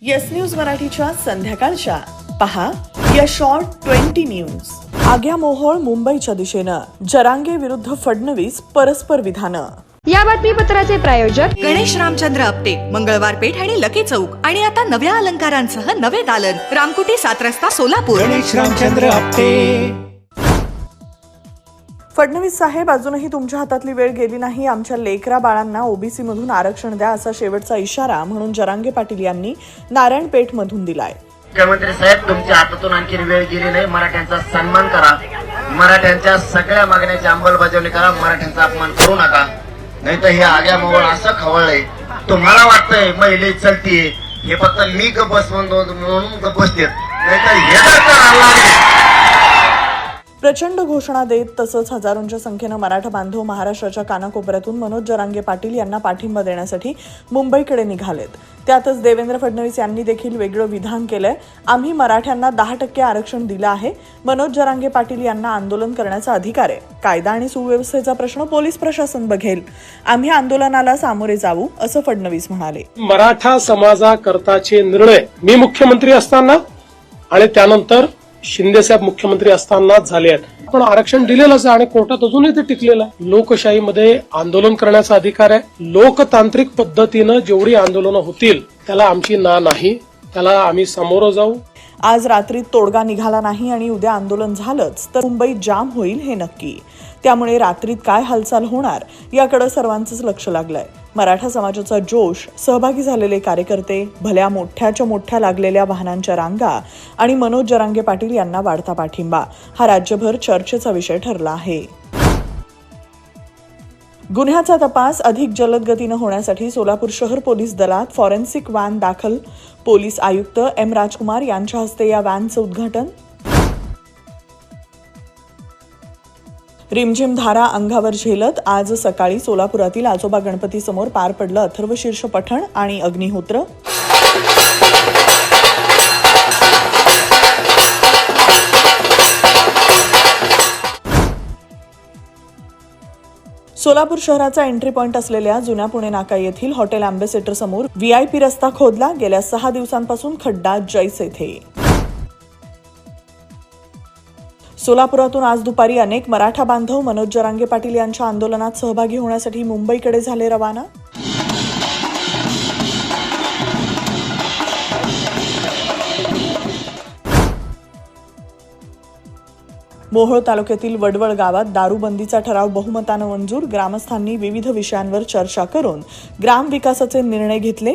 Yes news मराठीच्या संध्याकाळच्या. पहा या शॉर्ट ट्वेंटी न्यूज आग्या मोहोळ मुंबईच्या दिशेनं. जरांगे विरुद्ध फडणवीस परस्पर विधानं. या बातमीपत्राचे प्रायोजक गणेश रामचंद्र आपटे मंगळवार पेठ आणि लकी चौक. आणि आता नव्या अलंकारांसह नवे दालन. रामकुटी सात रस्ता सोलापूर. गणेश रामचंद्र आपटे. फडणवीस साहेब अजूनही तुमच्या हातातली वेळ गेली नाही. आमच्या लेकरा बाळांना ओबीसी मधून आरक्षण द्या असा शेवटचा इशारा म्हणून जरांगे पाटील यांनी नारायणपेठ मधून दिलाय. मुख्यमंत्री साहेब तुमच्या हातातून आणखी वेळ गेली नाही. मराठ्यांचा सन्मान करा. मराठ्यांच्या सगळ्या मागण्याची अंमलबजावणी करा. मराठ्यांचा अपमान करू नका. नाही तर हे आग्या मोवळ असं खवळलंय. तुम्हाला वाटतंय महिले चलतीये. हे फक्त मी गप्प म्हणून गप्प बसतेत नाही तर हे प्रचंड घोषणा देत तसंच हजारोंच्या संख्येनं मराठा बांधव महाराष्ट्राच्या कानाकोपऱ्यातून मनोज जरांगे पाटील यांना पाठिंबा देण्यासाठी मुंबईकडे निघालेत. त्यातच देवेंद्र फडणवीस यांनी देखील वेगळं विधान केलंय. आम्ही मराठ्यांना दहा टक्के आरक्षण दिलं आहे. मनोज जरांगे पाटील यांना आंदोलन करण्याचा अधिकार आहे. कायदा आणि सुव्यवस्थेचा प्रश्न पोलीस प्रशासन बघेल. आम्ही आंदोलनाला सामोरे जाऊ असं फडणवीस म्हणाले. मराठा समाजाकरताचे निर्णय मी मुख्यमंत्री असताना आणि त्यानंतर शिंदेसाहेब मुख्यमंत्री असतानाच झाले आहेत. पण आरक्षण दिलेलंच आहे आणि कोर्टात अजूनही ते टिकलेलं आहे. लोकशाहीमध्ये आंदोलन करण्याचा अधिकार आहे. लोकतांत्रिक पद्धतीनं जेवढी आंदोलनं होतील त्याला आमची ना नाही. त्याला आम्ही समोर जाऊ. आज रात्री तोडगा निघाला नाही आणि उद्या आंदोलन झालंच तर मुंबईत जाम होईल हे नक्की. त्यामुळे रात्रीत काय हालचाल होणार याकडे सर्वांचंच लक्ष लागलंय. मराठा समाजाचा जोश सहभागी झालेले कार्यकर्ते भल्या मोठ्याच्या मोठ्या लागलेल्या वाहनांच्या रांगा आणि मनोज जरांगे पाटील यांना वाढता पाठिंबा. हा राज्यभर चर्चेचा विषय ठरला आहे. गुन्ह्याचा तपास अधिक जलद गतीनं होण्यासाठी सोलापूर शहर पोलीस दलात फॉरेन्सिक व्हॅन दाखल. पोलीस आयुक्त एम राजकुमार यांच्या हस्ते या व्हॅनचं उद्घाटन रिमझिम धारा अंगावर झेलत आज सकाळी सोलापुरातील आजोबा गणपती समोर पार पडलं अथर्वशीर्ष पठण आणि अग्निहोत्र. सोलापूर शहराचा एंट्री पॉइंट असलेल्या जुन्या पुणे नाका येथील हॉटेल अँबेसेडर समोर व्हीआयपी रस्ता खोदला. गेल्या सहा दिवसांपासून खड्डा जैस येथे सोलापुरातून आज दुपारी अनेक मराठा बांधव मनोज जरांगे पाटील यांच्या आंदोलनात सहभागी होण्यासाठी मुंबईकडे झाले रवाना. मोहोळ तालुक्यातील वडवळ गावात दारूबंदीचा ठराव बहुमतानं मंजूर ग्रामस्थांनी विविध विषयांवर चर्चा करून ग्रामविकासाचे निर्णय घेतले.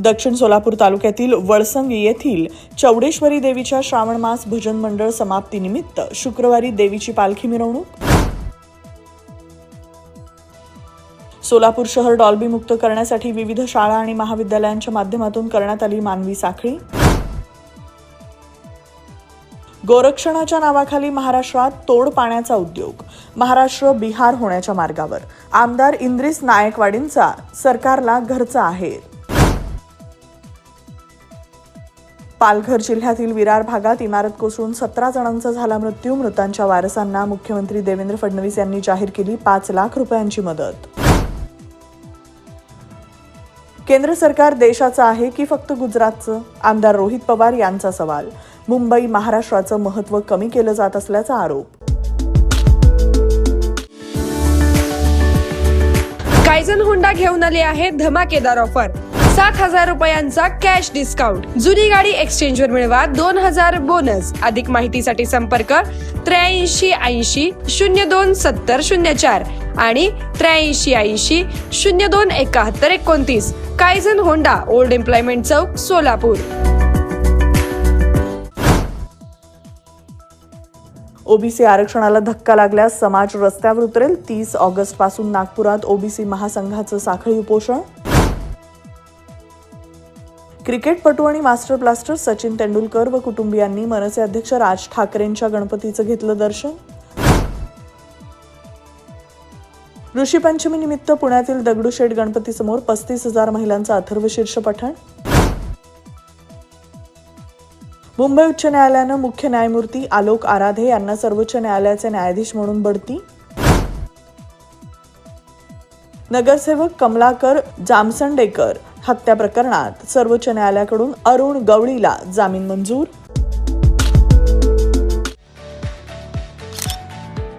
दक्षिण सोलापूर तालुक्यातील वळसंग येथील चौडेश्वरी देवीच्या श्रावण मास भजन मंडळ समाप्तीनिमित्त शुक्रवारी देवीची पालखी मिरवणूक. सोलापूर शहर डॉल्बी मुक्त करण्यासाठी विविध शाळा आणि महाविद्यालयांच्या माध्यमातून करण्यात आली मानवी साखळी. गोरक्षणाच्या नावाखाली महाराष्ट्रात तोड पाण्याचा उद्योग. महाराष्ट्र बिहार होण्याच्या मार्गावर. आमदार इंद्रिस नायकवाडींचा सरकारला घरचा आहे. पालघर जिल्ह्यातील विरार भागात इमारत कोसळून सतरा जणांचा झाला मृत्यू. मृतांच्या वारसांना मुख्यमंत्री देवेंद्र फडणवीस यांनी जाहीर केली पाच लाख रुपयांची मदत. केंद्र सरकार देशाचं आहे की फक्त गुजरातचं? आमदार रोहित पवार यांचा सवाल. मुंबई महाराष्ट्राचं महत्त्व कमी केलं जात असल्याचा आरोप. कायझन होंडा घेऊन आले आहे धमाकेदार ऑफर सात हजार रुपयांचा कॅश डिस्काउंट जुनी गाडी एक्सचेंज वर मिळवा दोन हजार बोनस अधिक माहितीसाठी संपर्क त्र्याऐंशी ऐंशी शून्य दोन सत्तर शून्य चार आणि त्र्याऐंशी ऐंशी शून्य दोन एकाहत्तर एकोणतीस. कायझन होंडा ओल्ड एम्प्लॉयमेंट चौक सोलापूर ओबीसी आरक्षणाला धक्का लागल्यास समाज रस्त्यावर उतरेल. तीस ऑगस्टपासून नागपुरात ओबीसी महासंघाचं साखळी उपोषण. क्रिकेटपटू आणि मास्टर ब्लास्टर सचिन तेंडुलकर व कुटुंबियांनी मनसे अध्यक्ष राज ठाकरेंच्या गणपतीचं घेतलं दर्शन. ऋषीपंचमी निमित्त पुण्यातील दगडूशेठ गणपतीसमोर पस्तीस हजार महिलांचं अथर्व शीर्ष पठण. मुंबई उच्च न्यायालयानं मुख्य न्यायमूर्ती आलोक आराधे यांना सर्वोच्च न्यायालयाचे न्यायाधीश म्हणून बढती. नगरसेवक कमलाकर जामसंडेकर हत्या प्रकरणात सर्वोच्च न्यायालयाकडून अरुण गवळीला जामीन मंजूर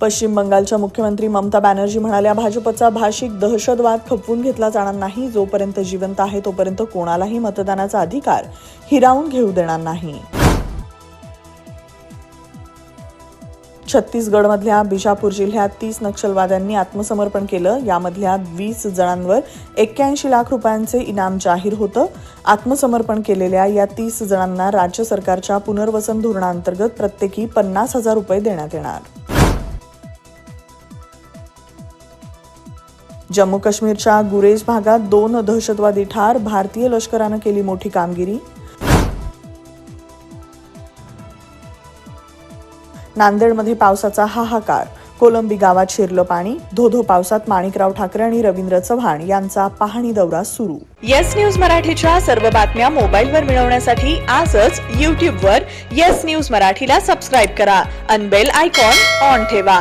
पश्चिम बंगालच्या मुख्यमंत्री ममता बॅनर्जी म्हणाल्या भाजपचा भाषिक दहशतवाद खपवून घेतला जाणार नाही जोपर्यंत जिवंत आहे तोपर्यंत कोणालाही मतदानाचा अधिकार हिरावून घेऊ देणार नाही. छत्तीसगडमधल्या बिजापूर जिल्ह्यात तीस नक्षलवाद्यांनी आत्मसमर्पण केलं. यामधल्या वीस जणांवर एक्क्याऐंशी लाख रुपयांचे इनाम जाहीर होतं. आत्मसमर्पण केलेल्या या तीस जणांना राज्य सरकारच्या पुनर्वसन धोरणांतर्गत प्रत्येकी पन्नास हजार रुपये देण्यात येणार. जम्मू काश्मीरच्या गुरेज भागात दोन दहशतवादी ठार भारतीय लष्करानं केली मोठी कामगिरी. नांदेडमध्ये पावसाचा हाहाकार. कोलंबी गावात शिरलं पाणी. धोधो पावसात माणिकराव ठाकरे आणि रवींद्र चव्हाण यांचा पाहणी दौरा सुरू. येस न्यूज मराठीच्या सर्व बातम्या मोबाईलवर मिळवण्यासाठी आजच यूट्यूबवर येस न्यूज मराठीला सबस्क्राईब करा. अनबेल आयकॉन ऑन ठेवा.